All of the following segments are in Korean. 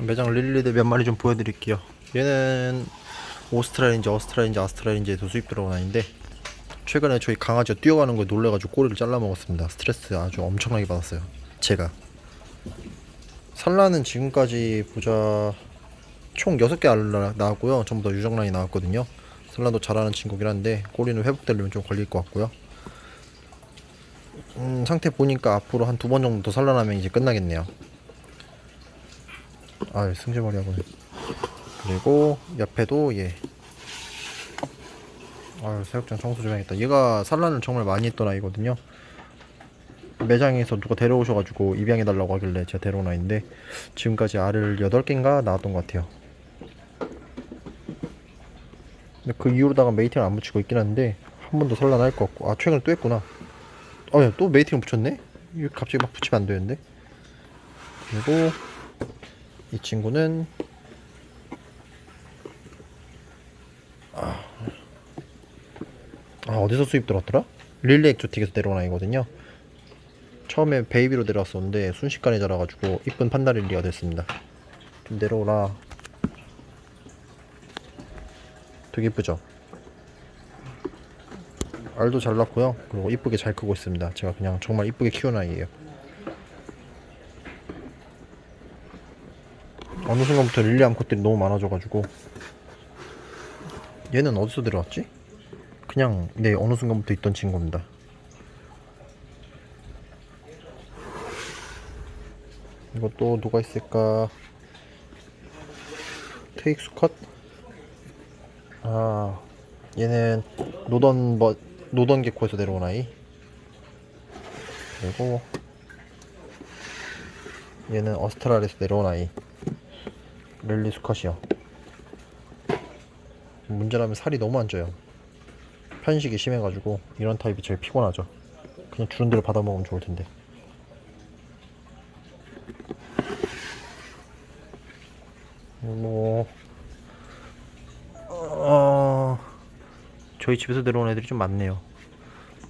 매장 릴리드 몇 마리 좀 보여드릴게요. 얘는 오스트랄인지 어스트랄인지 아스트랄인지에서 수입 들어온 아인데 최근에 저희 강아지가 뛰어가는 거에 놀래가지고 꼬리를 잘라 먹었습니다. 스트레스 아주 엄청나게 받았어요. 제가 산란은 지금까지 보자 총 6개 알 나- 나왔고요. 전부 다 유정란이 나왔거든요. 산란도 잘하는 친구긴 한데 꼬리는 회복되려면 좀 걸릴 것 같고요. 음, 상태 보니까 앞으로 한 두 번 정도 더 산란하면 이제 끝나겠네요. 아, 승질머리 하고 그리고 옆에도 얘. 아, 사육장 청소 좀 해야겠다. 얘가 산란을 정말 많이 했던 아이거든요. 매장에서 누가 데려오셔가지고 입양해달라고 하길래 제가 데려온 아이인데 지금까지 알을 8개인가 나왔던 것 같아요. 근데 그 이후로다가 메이팅을 안 붙이고 있긴 한데 한 번 더 산란할 것 같고 아 최근에 또 했구나. 어, 야, 또 메이팅을 붙였네? 이거 갑자기 막 붙이면 안 되는데. 그리고 이 친구는 아, 어디서 수입 들어왔더라? 릴리 엑조틱에서 내려온 아이거든요. 처음에 베이비로 내려왔었는데 순식간에 자라가지고 이쁜 판다 릴리가 됐습니다. 좀 내려오라. 되게 이쁘죠? 알도 잘 낳고요. 그리고 이쁘게 잘 크고 있습니다. 제가 그냥 정말 이쁘게 키운 아이예요. 어느 순간부터 릴리 암컷들이 너무 많아져가지고 얘는 어디서 들어왔지? 그냥 네 어느 순간부터 있던 친구입니다. 또 누가 있을까? 테이크 수컷? 아 얘는 노던 버 노던 개코에서 내려온 아이. 그리고 얘는 어스트랄에서 내려온 아이. 랠리 수컷이요. 문제라면 살이 너무 안 쪄요. 편식이 심해가지고 이런 타입이 제일 피곤하죠. 그냥 주는 대로 받아 먹으면 좋을 텐데. 뭐 어... 저희 집에서 내려온 애들이 좀 많네요.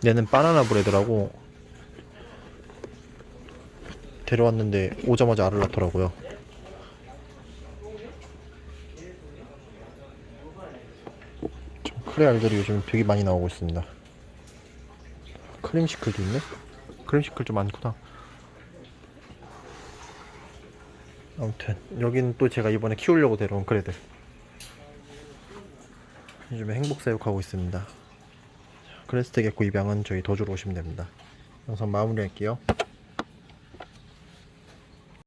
얘는 바나나 브레드라고 데려왔는데 오자마자 알을 낳더라고요. 크레 알들이 요즘 되게 많이 나오고 있습니다. 크림시클도 있네? 크림시클 좀 많구나. 아무튼 여기는 또 제가 이번에 키우려고 데려온 크레들. 요즘에 행복사육하고 있습니다. 크레스트 개코 입양은 저희 도주로 오시면 됩니다. 영상 마무리할게요.